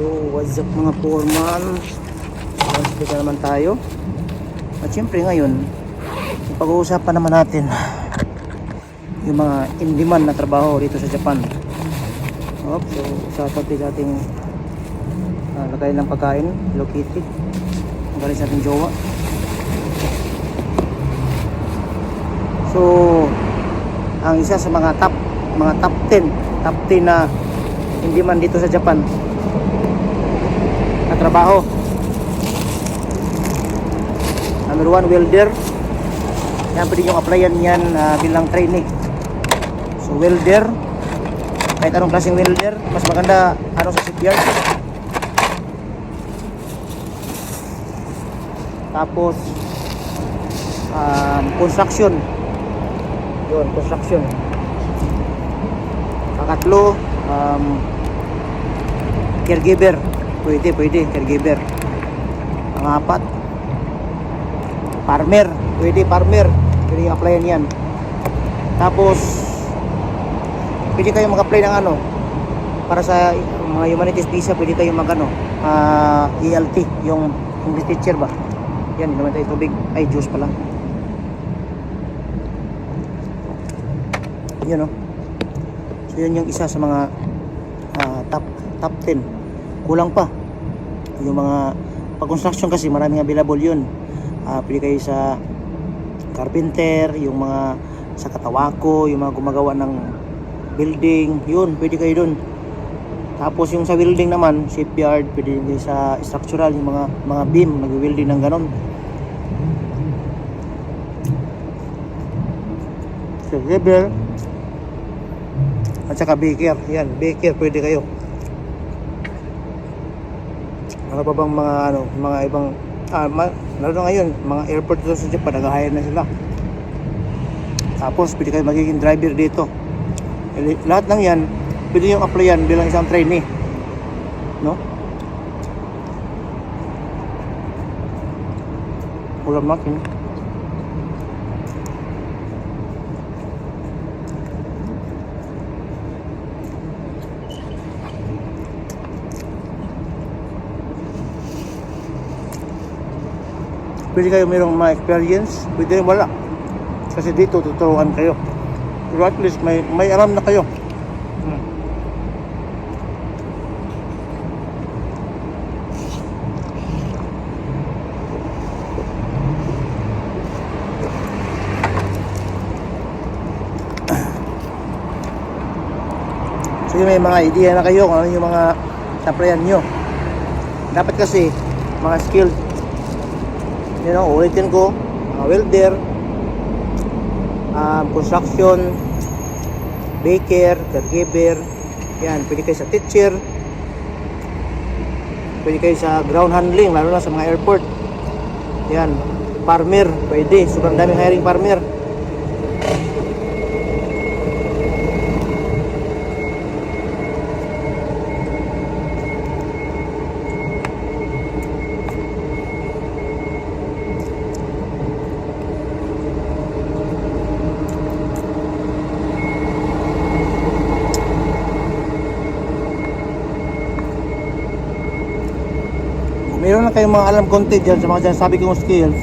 Yo, what's up mga foreman? Hospital naman tayo. At syempre ngayon, pag-uusapan naman natin yung mga in-demand na trabaho dito sa Japan. Op, so shoutout din ating uh, lagay ng pagkain, Hello Kitty. Ang galing sa ating jowa. So, ang isa sa mga top mga top 10 top 10 na hindi man dito sa Japan trabaho. Number 1 welder. Yan pwede nyo applyan yan ah, bilang trainee so welder. Kahit anong klaseng welder mas maganda ano sa shipyard. Tapos um, construction. Yun construction. Pangatlo, um, caregiver. Pwede, pwede, caregiver. Pangapat, farmer. Pwede, farmer. Pwede applyan yan. Tapos, pwede kayo mag-apply ng ano, para sa mga humanities visa, pwede kayo mag ano, ah, ELT, yung English teacher ba? Yan, naman tayo tubig. Ay, juice pala. Yan oh. So yun yung isa sa mga ah, top top 10. Kulang pa. Yung mga pag-construction kasi maraming available yun. Ah, pwede kayo sa carpenter, yung mga sa katawako, yung mga gumagawa ng building, yun, pwede kayo dun. Tapos yung sa welding naman, shipyard, pwede kayo sa structural, yung mga mga beam, nag-welding ng ganon. So, level, at saka baker. Yan, baker pwede kayo. Ano pa bang mga ano, mga ibang ah, ma, lalo ngayon, mga airport dito sa Japan, nag-hire na sila. Tapos, pwede kayo magiging driver dito. Eh, Lahat ng yan, pwede yung applyan bilang isang trainee. No? Ulam natin. Pwede kayo mayroong mga experience, pwede rin wala. Kasi dito tuturuan kayo. Pero at least may, may alam na kayo. Hmm. So yun, may mga idea na kayo kung ano yung mga saplayan nyo. Dapat kasi mga skills you know, ulitin ko, mga welder, um, construction, baker, caregiver, yan, pwede kayo sa teacher, pwede kayo sa ground handling, lalo na sa mga airport, yan, farmer, pwede, sobrang daming hiring farmer, meron na kayong mga alam konti dyan sa mga dyan sabi kong skills,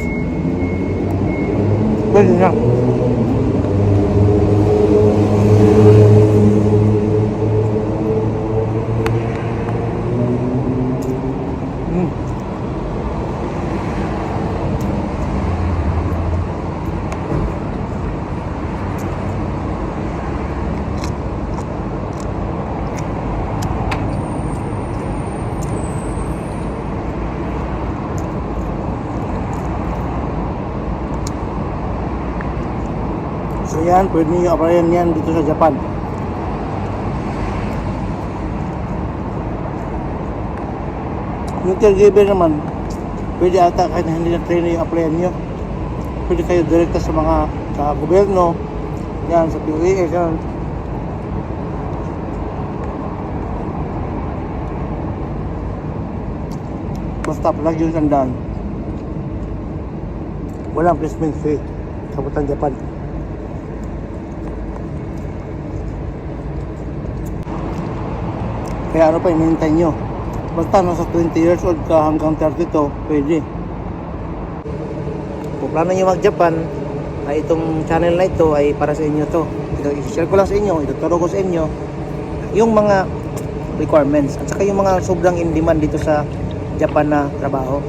pwede na. Yan, pwede nyo applyan yan dito sa Japan. Yung caregiver naman, pwede ata kahit hindi na trainer yung applyan nyo. Pwede kayo direkta sa mga sa gobyerno, yan, sa POAS, yan. Basta palagi yung tandaan. Walang placement fee sa Butang Japan. Kaya ano pa hinihintay nyo? Basta nasa 20 years old ka hanggang 32, pwede. Kung plano nyo mag-Japan, ay itong channel na ito ay para sa inyo to. Ito, i-share ko lang sa inyo, ituturo ko sa inyo yung mga requirements at saka yung mga sobrang in demand dito sa Japan na trabaho.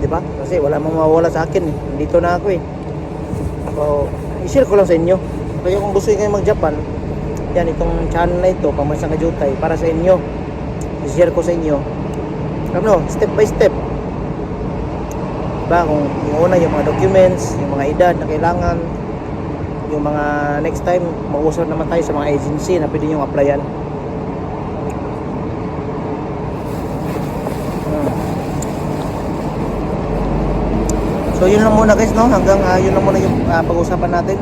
Di ba? Kasi wala mang mawawala sa akin eh. Dito na ako eh. So, i-share ko lang sa inyo. Kaya kung gusto nyo kayo mag-Japan, yan, itong channel na ito, Pamansang Kajutay, para sa inyo. I-share ko sa inyo. Ano, step by step. Diba, kung yung una, yung mga documents, yung mga edad na kailangan, yung mga next time, mag-usap naman tayo sa mga agency na pwede nyo applyan. Hmm. So yun lang muna guys no hanggang ah, yun lang muna yung ah, pag-usapan natin.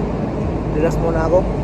Relax muna ako.